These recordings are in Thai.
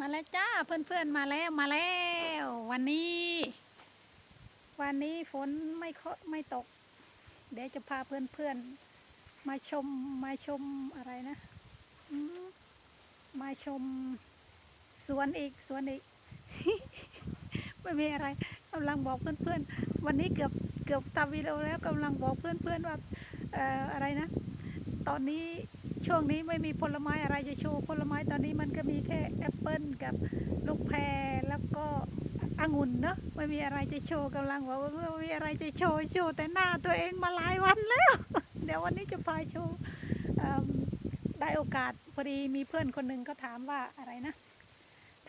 มาแล้วจ้าเพื่อนๆมาแล้วมาแล้ว วันนี้ วันนี้ฝนไม่ค่อยไม่ตก เดี๋ยวจะพาเพื่อนๆมาชมมาชมอะไรนะมาชมสวนอีกสวนอีกไม่มีอะไรกำลังบอกเพื่อนๆ วันนี้เกือบเกือบตามวิดีโอแล้วกำลังบอกเพื่อนๆว่าอ่ออะไรนะ ตอนนี้ ช่วงนี้ไม่มีผลไม้อะไรจะโชว์ผลไม้ตอนนี้มันก็มีแค่แอปเปิลกับลูกแพรแล้วก็องุ่นเนอะไม่มีอะไรจะโชว์กำลังว่าไม่มีอะไรจะโชว์โชว์แต่หน้าตัวเองมาหลายวันแล้ว เดี๋ยววันนี้จะพาโชว์ได้โอกาสพอดีมีเพื่อนคนหนึ่งก็ถามว่าอะไรนะ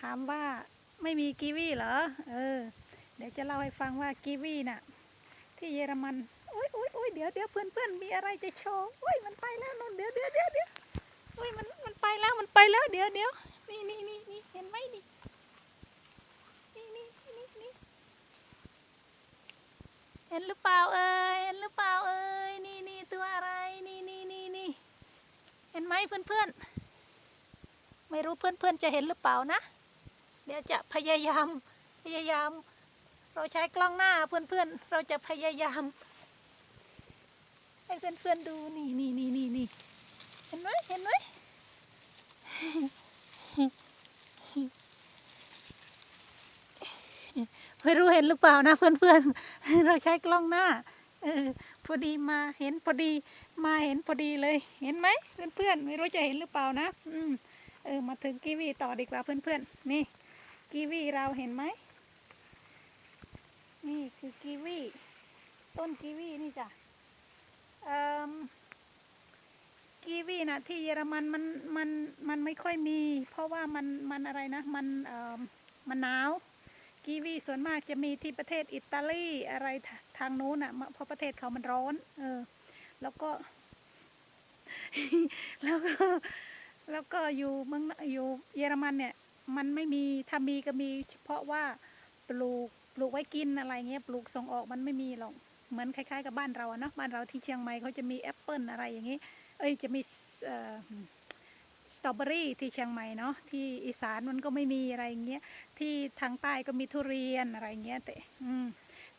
ถามว่าไม่มีกีวีเหรอเออ เดี๋ยวจะเล่าให้ฟังว่ากีวีน่ะ ที่เยอรมัน โอ้ยโอ้ยโอ้ยเดี๋ยวเดี๋ยวเพื่อนเพื่อนมีอะไรจะโชว์โอ้ยมันไปแล้วนนเดี๋ยวเดี๋ยวเดี๋ยวเดี๋ยวโอ้ยมันมันไปแล้วมันไปแล้วเดี๋ยวเดี๋ยวนี่นี่นี่นี่เห็นไหมนี่นี่นี่นี่นี่เห็นหรือเปล่าเอ่ยเห็นหรือเปล่าเอ่ยนี่นี่ตัวอะไรนี่นี่นี่นี่เห็นไหมเพื่อนเพื่อนไม่รู้เพื่อนเพื่อนจะเห็นหรือเปล่านะ เดี๋ยวจะพยายามพยายาม เราใช้กล้องหน้าเพื่อนๆเราจะพยายาม ให้เพื่อนๆดูนี่นี่นี่นี่นี่เห็นไหมเห็นไหมไม่รู้เห็นหรือเปล่านะเพื่อนๆ เราใช้กล้องหน้าเออพอดีมาเห็นพอดีมาเห็นพอดีเลย เห็นไหมเพื่อนๆไม่รู้จะเห็นหรือเปล่านะ อืมเออมาถึงกีวีต่อดีกว่าเพื่อนๆ นี่กีวีเราเห็นไหมนี่คือกีวีต้นกีวีนี่จ้ะ กีวีนะที่เยอรมันมันมันมันไม่ค่อยมี เพราะว่ามันมันอะไรนะมันมันหนาวกีวีส่วนมากจะมีที่ประเทศอิตาลีอะไรทางโน้นอะเพราะประเทศเขามันร้อน เออ แล้วก็ แล้วก็แล้วก็อยู่เมืองอยู่เยอรมันเนี่ย มันไม่มีถ้ามีก็มีเฉพาะว่าปลูกปลูกไว้กินอะไรเงี้ยปลูกส่งออกมันไม่มีหรอก เหมือนคล้ายๆ กับบ้านเราเนาะบ้านเราที่เชียงใหม่เขาจะมีแอปเปิลอะไรอย่างงี้ เอ้ยจะมีสตรอเบอรี่ที่เชียงใหม่เนาะที่อีสานมันก็ไม่มีอะไรอย่างเงี้ยที่ทางใต้ก็มีทุเรียนอะไรเงี้ยแต่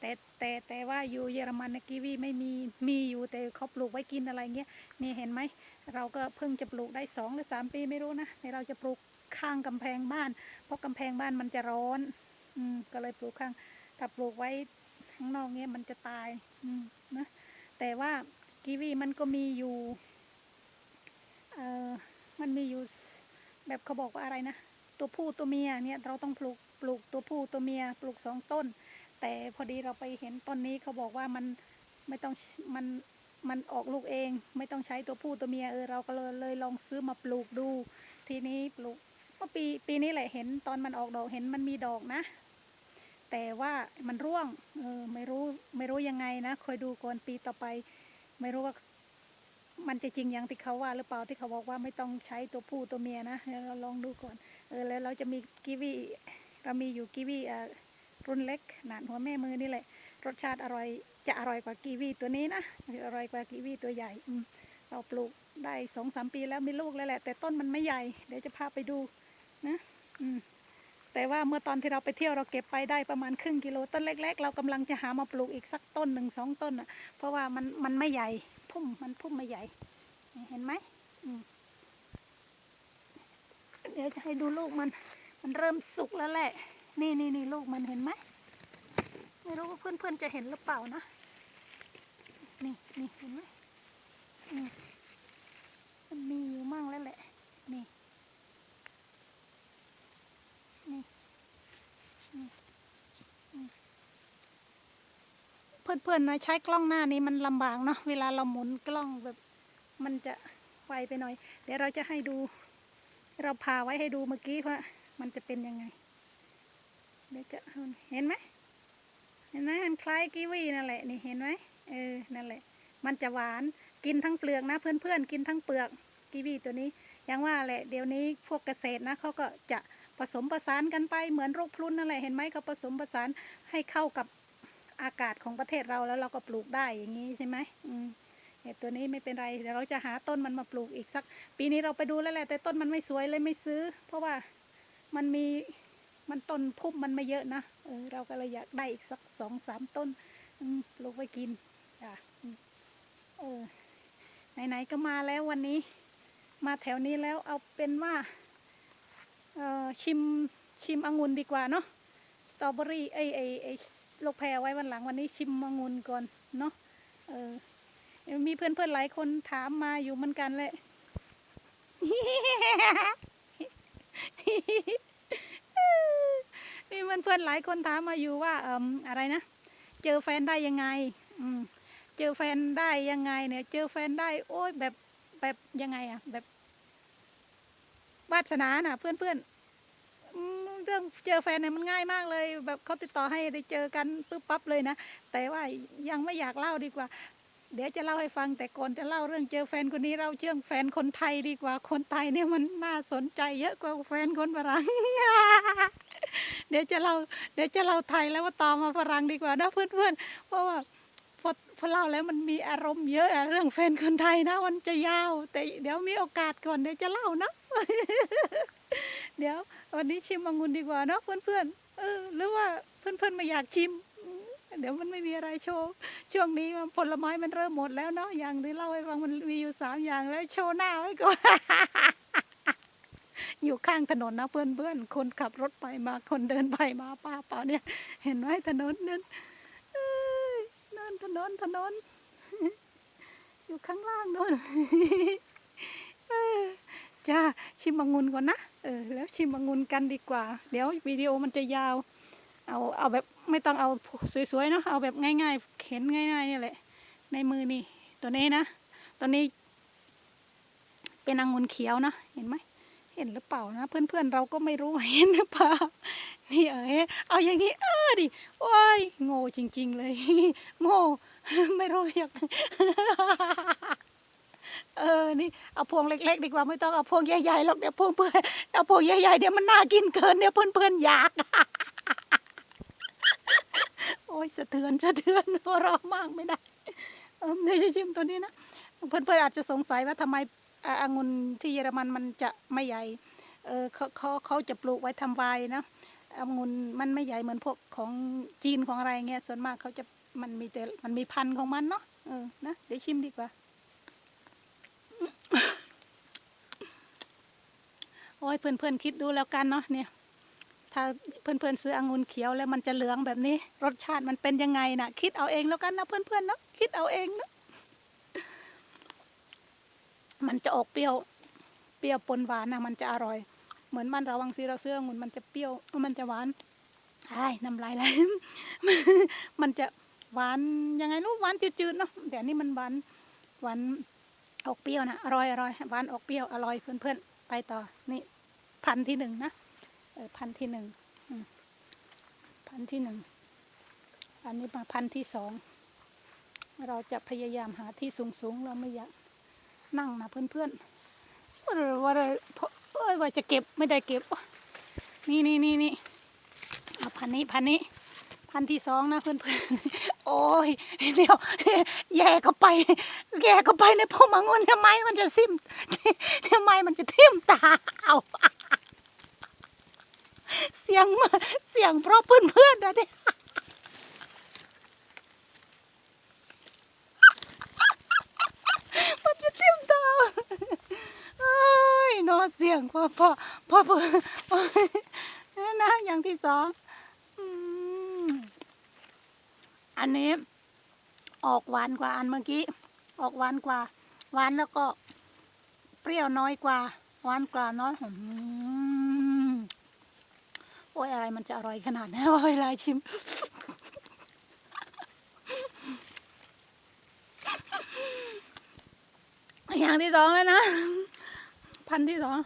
แต่แต่แต่ว่าอยู่เยอรมันนะกีวีไม่มีมีอยู่แต่เขาปลูกไว้กินอะไรเงี้ยนี่เห็นไหมเราก็เพิ่งจะปลูกได้สองหรือสามปีไม่รู้นะแต่เราจะปลูกข้างกำแพงบ้าน เพราะกำแพงบ้านมันจะร้อน อืมก็เลยปลูกข้างถ้าปลูกไว้ ข้างนอกเนี้ยมันจะตายนะแต่ว่ากีวีมันก็มีอยู่เออมันมีอยู่แบบเขาบอกว่าอะไรนะ ตัวผู้ตัวเมียเนี่ยเราต้องปลูกปลูกตัวผู้ตัวเมียปลูกสองต้น แต่พอดีเราไปเห็นต้นนี้เขาบอกว่ามันไม่ต้องมันมันออกลูกเอง ไม่ต้องใช้ตัวผู้ตัวเมียเออเราก็เลยเลยลองซื้อมาปลูกดู ทีนี้ปลูกเมื่อปีปีนี้แหละเห็นตอนมันออกดอกเห็นมันมีดอกนะ แต่ว่ามันร่วงเออไม่รู้ไม่รู้ยังไงนะคอยดูก่อนปีต่อไป ไม่รู้ว่า มันจะจริงอย่างที่เขาว่า หรือเปล่าที่เขาบอกว่าไม่ต้องใช้ตัวผู้ตัวเมียนะเดี๋ยวเราลองดูก่อนเออแล้วเราจะมีกีวีเรามีอยู่กีวีเอ่อรุ่นเล็กหนานหัวแม่มือนี่แหละ รสชาติอร่อยจะอร่อยกว่ากีวีตัวนี้นะอร่อยกว่ากีวีตัวใหญ่อืเราปลูกได้สองสามปีแล้วมีลูกแล้วแหละ แต่ต้นมันไม่ใหญ่ เดี๋ยวจะพาไปดูนะ อืม แต่ว่าเมื่อตอนที่เราไปเที่ยวเราเก็บไปได้ประมาณครึ่งกิโลต้นเล็ก ๆ เรากำลังจะหามาปลูกอีกสักต้นหนึ่งสองต้นอะ เพราะว่ามันมันไม่ใหญ่พุ่มมันพุ่มไม่ใหญ่เห็นไหมมเดี๋ยวจะให้ดูลูกมัน มันเริ่มสุกแล้วแหละ นี่นี่นี่ลูกมันเห็นไหมไม่รู้ว่าเพื่อนๆจะเห็นหรือเปล่านะ นี่นี่เห็นไหมมมันมีอยู่มั่งแล้วแหละ นี่ เพื่อนๆนะใช้กล้องหน้านี้มันลำบากเนาะเวลาเราหมุนกล้องแบบมันจะไวไปหน่อย เดี๋ยวเราจะให้ดู เราพาไว้ให้ดูเมื่อกี้ว่ามันจะเป็นยังไง เดี๋ยวจะเห็นไหมเห็นไหมมันคล้ายกีวีนั่นแหละนี่เห็นไหมเออนั่นแหละ มันจะหวานกินทั้งเปลือกนะ เพื่อนๆกินทั้งเปลือกกีวีตัวนี้ยังว่าแหละเดี๋ยวนี้พวกเกษตรนะเขาก็จะผสมผสานกันไปเหมือนลูกพลุนนั่นแหละเห็นไหมเขาผสมผสานให้เข้ากับ อากาศของประเทศเราแล้วเราก็ปลูกได้อย่างนี้ใช่ไหมอืมเนี่ยตัวนี้ไม่เป็นไรเดี๋ยวเราจะหาต้นมันมาปลูกอีกสัก ปีนี้เราไปดูแล้วแหละ แต่ต้นมันไม่สวยเลยไม่ซื้อ เพราะว่ามันมีมันต้นพุ่มมันไม่เยอะนะเออเราก็เลยอยากได้อีกสักสองสามต้นปลูกไว้กินจ้ะเออไหนๆก็มาแล้ววันนี้ มาแถวนี้แล้วเอาเป็นว่าเออชิมชิมองุ่นดีกว่าเนาะ สตรอเบอรี่ไอไอไอลูกแพรไว้วันหลังวันนี้ชิมองุ่นก่อนเนาะเออมีเพื่อนเพื่อนๆหลายคนถามมาอยู่เหมือนกันแหละมีเพื่อนเพื่อนๆหลายคนถามมาอยู่ว่าเอ่มอะไรนะ เจอแฟนได้ยังไง อืมเจอแฟนได้ยังไง เนี่ย เจอแฟนได้ โอ้ยแบบแบบยังไงอะแบบวาสนาน่ะ เพื่อนเพื่อนๆ เรื่องเจอแฟนเนี่ยมันง่ายมากเลย แบบเขาติดต่อให้ได้เจอกันปุ๊บปั๊บเลยนะ แต่ว่ายังไม่อยากเล่าดีกว่า เดี๋ยวจะเล่าให้ฟังแต่ก่อนจะเล่าเรื่องเจอแฟนคนนี้เราเชื่องแฟนคนไทยดีกว่า คนไทยเนี่ยมันน่าสนใจเยอะกว่าแฟนคนฝรั่งเดี๋ยวจะเล่าเดี๋ยวจะเล่าไทยแล้วว่าตามมาฝรั่งดีกว่านะเพื่อนๆเพราะว่าพอพอเล่าแล้วมันมีอารมณ์เยอะอะเรื่องแฟนคนไทยนะมันจะยาว แต่เดี๋ยวมีโอกาสก่อนเดี๋ยวจะเล่านะ เดี๋ยววันนี้ชิมองุ่นดีกว่าเนาะเพื่อนๆเออหรือว่าเพื่อนๆไม่อยากชิม เดี๋ยวมันไม่มีอะไรโชว์ช่วงนี้ผลไม้มันเริ่มหมดแล้วเนาะอย่างที่เล่าให้ฟังมันมีอยู่สามอย่างแล้วโชว์หน้าไว้ก่อนอยู่ข้างถนนนะเพื่อนเพื่อนๆคนขับรถไปมาคนเดินไปมาป้าเปล่าเนี่ย เห็นไหมถนนนั้นเอ้ยนั่นถนนถนน อยู่ข้างล่างนู่น จ้าชิมองุ่นก่อนนะเออแล้วชิมองุ่นกันดีกว่า เดี๋ยววิดีโอมันจะยาว เอาเอาแบบไม่ต้องเอาสวยๆเนาะเอาแบบง่าย ๆ เข็นง่ายๆนี่แหละ ในมือนี่ตัวนี้นะตัวนี้ เป็นองุ่นเขียวนะเห็นไหมเห็นหรือเปล่านะ เพื่อนๆเราก็ไม่รู้เห็นหรือเปล่านี่เอ๋ยเอาอย่างนี้เออดิโอ้ยโง่จริง ๆ เลย โง่ไม่รู้อยาก เออ นี่เอาพวงเล็ก ๆ ดีกว่าไม่ต้องเอาพวงใหญ่ๆหรอกเดี๋ยวพวงเพื่อนเอาพวงใหญ่ๆเดี๋ยวมันน่ากินเกินเดี๋ยวเพื่อนๆอยากโอ้ยสะเทือนสะเทือนหัวเราะมากไม่ได้เออเดี๋ยวจะชิมตัวนี้นะเพื่อนๆอาจจะสงสัยว่าทำไมอ่าองุ่นที่เยอรมันมันจะไม่ใหญ่เออเขาเขาเขาจะปลูกไว้ทำไวน์นะองุ่นมันไม่ใหญ่เหมือนพวกของจีนของอะไรเงี้ยส่วนมากเขาจะมันมีแต่มันมีพันธุ์ของมันเนาะเออนะเดี๋ยวชิมดีกว่า โอ้ยเพื่อนๆคิดดูแล้วกันเนาะเนี่ย ถ้าเพื่อนๆซื้อองุ่นเขียวแล้วมันจะเหลืองแบบนี้ รสชาติมันเป็นยังไงนะคิดเอาเองแล้วกันนะเพื่อนๆเนาะคิดเอาเองเนาะมันจะออกเปรี้ยว เปรี้ยวปนหวานนะมันจะอร่อย เหมือนมันเราวังซีเราซื้อองุ่นมันจะเปรี้ยวมันจะหวานไอ้น้ำลายไหลมันจะหวานยังไงรู้หวานจืดๆเนาะแต่อันนี่มันหวานหวานออกเปรี้ยวนะอร่อยอร่อยหวานออกเปรี้ยวอร่อยเพื่อนๆ ไปต่อ นี่พันที่หนึ่งนะ เออพันที่หนึ่งพันที่หนึ่ง อันนี้มาพันที่สอง เราจะพยายามหาที่สูงๆเราไม่อยากนั่งนะเพื่อนๆว่าเลยว่าเลยเพราเอ้ยว่าจะเก็บไม่ได้เก็บ นี่นี่นี่นี่เอาพันนี้พันนี้ พันที่สองนะเพื่อนๆ โอ้ยเดี๋ยวแย่ก็ไป แย่ก็ไปในพวกมังงุนทำไมมันจะซิมทำไมมันจะทิ่มตาเอาเสียงมาเสียงเพราะเพื่อนๆนะเนี่ยมันจะเต็มตาเอ้ยนอเสียงพ่อพ่อพ่อพ่อพ่อนั่นนะอย่างที่สองอืม อันนี้ออกหวานกว่าอันเมื่อกี้ ออกหวานกว่า หวานแล้วก็เปรี้ยวน้อยกว่า หวานกว่าน้อยอืมโอ้ยอะไรมันจะอร่อยขนาดนั้นว่าเวลาชิม อย่างที่สองแล้วนะ พันที่สอง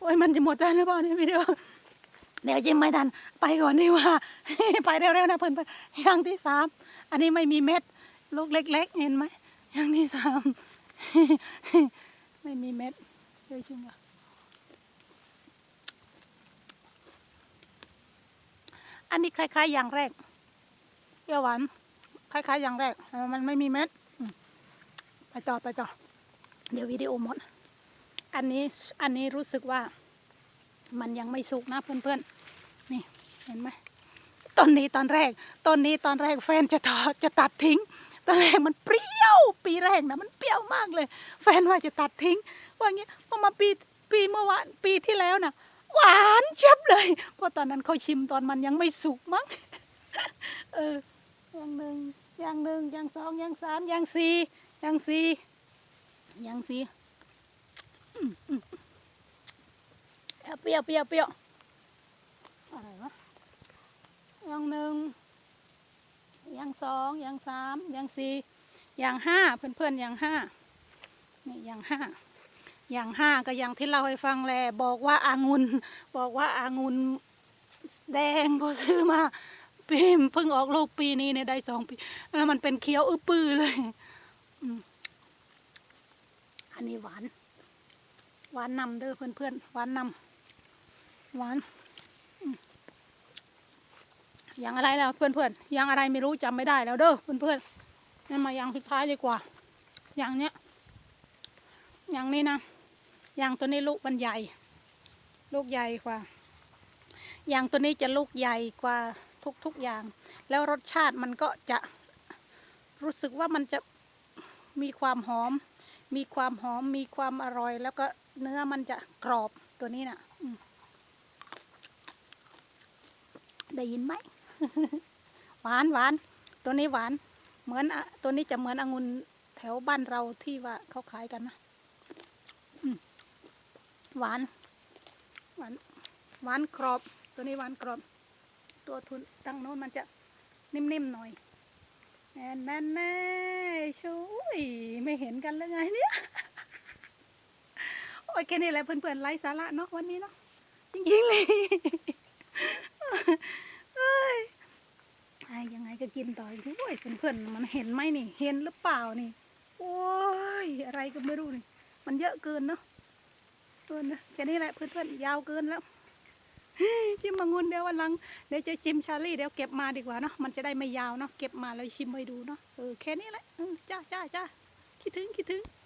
โอ้ยมันจะหมดได้หรือเปล่าเนี่ยวิดีโอเดี๋ยวชิมไม่ทัน ไปก่อนดีกว่า ไปเร็วๆนะเพื่อนๆอย่างที่สามอันนี้ไม่มีเม็ดลูกเล็ก ๆ เห็นไหมอย่างที่สามไม่มีเม็ดเดี๋ยวชิมก่อนอันนี้คล้ายๆอย่างแรกเปรี้ยวหวานคล้ายๆอย่างแรกแต่มันไม่มีเม็ดไปต่อไปต่อเดี๋ยววิดีโอหมด อันนี้อันนี้รู้สึกว่า มันยังไม่สุกนะเพื่อนๆนี่เห็นไหม ต้นนี้ตอนแรก ต้นนี้ตอนแรกแฟนจะทอดจะตัดทิ้งตอนแรกมันเปรี้ยว ปีแรกนะมันเปรี้ยวมากเลย แฟนว่าจะตัดทิ้ง ว่างี้พอมาปีปีเมื่อวานปีที่แล้วน่ะ หวานเจ็บเลยเพราะตอนนั้นเขาชิมตอนมันยังไม่สุกมั้งเอออย่างหนึ่งอย่างหนึ่งอย่างสองอย่างสามอย่างสี่อย่างสี่อย่างสี่เปรี้ยวเปรี้ยวเปรี้ยวอะไรวะ อย่างหนึ่งอย่างสองอย่างสามอย่างสี่อย่างห้าเพื่อนๆอย่างห้านี่อย่างห้าอย่างห้าก็อย่างที่เราให้ฟังแหละบอกว่าอางุนบอกว่าอางุนแดงพอซื้อมาปีมเพิ่งออกลูกปีนี้เนี่ยได้สองปี แล้วมันเป็นเคี้ยวอื้อปือเลยอันนี้หวาน หวานนำเด้อเพื่อนๆหวานนำหวาน ย่างอะไรแล้วเพื่อนๆอนย่างอะไรไม่รู้จำไม่ได้แล้วเด้อเพื่อนๆนั่นมาอย่างสุดท้ายดีกว่าอย่างเนี้ยอย่างนี้นะอย่างตัวนี้ลูกมันใหญ่ ลูกใหญ่กว่าอย่างตัวนี้จะลูกใหญ่กว่าทุกๆอย่าง แล้วรสชาติมันก็จะรู้สึกว่ามันจะมีความหอม มีความหอม มีความอร่อย แล้วก็เนื้อมันจะกรอบตัวนี้นะ่ะได้ยินไหม หวานหวานตัวนี้หวาน เหมือนตัวนี้จะเหมือนองุ่นแถวบ้านเราที่ว่าเขาขายกันนะหวาน หวานหวานกรอบ ตัวนี้หวานกรอบ ตัวทุนตั้งโน้นมันจะนิ่มๆหน่อยแน่แน่แน่ช่วยไม่เห็นกันเลยไงเนี่ยโอ้ยแค่นี้แหละเพื่อนๆไร้สาระเนาะวันนี้เนาะจริงๆเลย เอ้ยไอ้ยังไง ก็กินต่ออีกทีโอ้ยเพื่อนๆมันเห็นไหมนี่ เห็นหรือเปล่านี่โอ้ยอะไรก็ไม่รู้นี่ มันเยอะเกินเนาะเกินนะแค่นี้แหละเพื่อนๆยาวเกินแล้วชิมมังุนเดี๋ยววันหลังเดี๋ยวจะชิมชาลี่เดี๋ยวเก็บมาดีกว่าเนาะมันจะได้ไม่ยาวเนาะเก็บมาแล้วชิมไปดูเนาะเออแค่นี้แหละจ้าจ้าจ้าคิดถึงคิดถึง